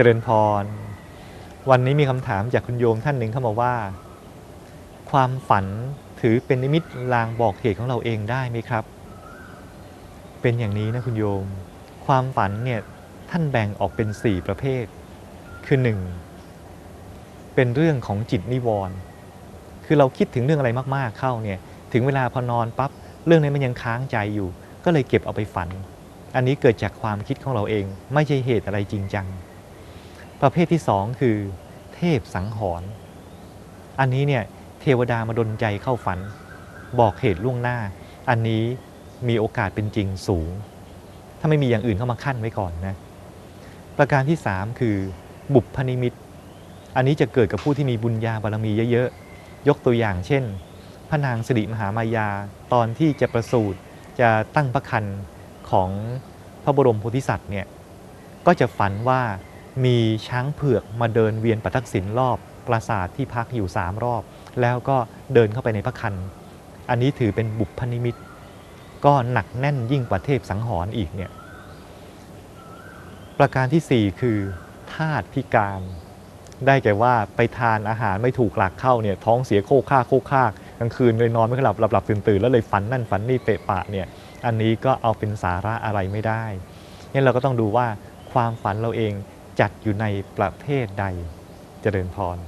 เจริญพร วันนี้มีคำถามจากคุณโยมท่านหนึ่งเข้ามาว่า ความฝันถือเป็นนิมิตลางบอกเหตุของเราเองได้ไหมครับ เป็นอย่างนี้นะคุณโยม ความฝันเนี่ยท่านแบ่งออกเป็น 4 ประเภท คือ 1. เป็นเรื่องของจิตนิวรณ์คือเราคิดถึงเรื่องอะไรมากๆเข้าเนี่ยถึงเวลาพอนอนปั๊บเรื่องนี้นมันยังค้างใจอยู่ ก็เลยเก็บเอาไปฝัน อันนี้เกิดจากความคิดของเราเอง ไม่ใช่เหตุอะไรจริงจัง ประเภทที่สองคือเทพสังหรณ์อันนี้เนี่ยเทวดามาดนใจเข้าฝัน บอกเหตุล่วงหน้า อันนี้มีโอกาสเป็นจริงสูง ถ้าไม่มีอย่างอื่นเข้ามาขั้นไว้ก่อนนะประการที่3คือบุพนิมิต อันนี้จะเกิดกับผู้ที่มีบุญญาบารมีเยอะๆ ยกตัวอย่างเช่น พระนางสิริมหามายาตอนที่จะประสูติจะตั้งพระคันของพระบรมโพธิสัตว์เนี่ยก็จะฝันว่า มีช้างเผือกมาเดินเวียนประทักษิณรอบปราสาทที่พักอยู่สามรอบ แล้วก็เดินเข้าไปในพระคัน อันนี้ถือเป็นบุพนิมิต ก็หนักแน่นยิ่งกว่าเทพสังหรณ์อีกเนี่ยประการทีสี่ 4 คือธาตุพิการ ได้แก่ว่าไปทานอาหารไม่ถูกหลักเข้าเนี่ยท้องเสียโคกคากโคกคากกลางคืนเลยนอนไม่หลับหลับหลับตื่นตื่นแล้วเลยฝันนั่นฝันนี่เปะปะเนี่ยอันนี้ก็เอาเป็นสาระอะไรไม่ได้งั้นเราก็ต้องดูว่าความฝันเราเอง จัดอยู่ในประเภทใดเจริญพร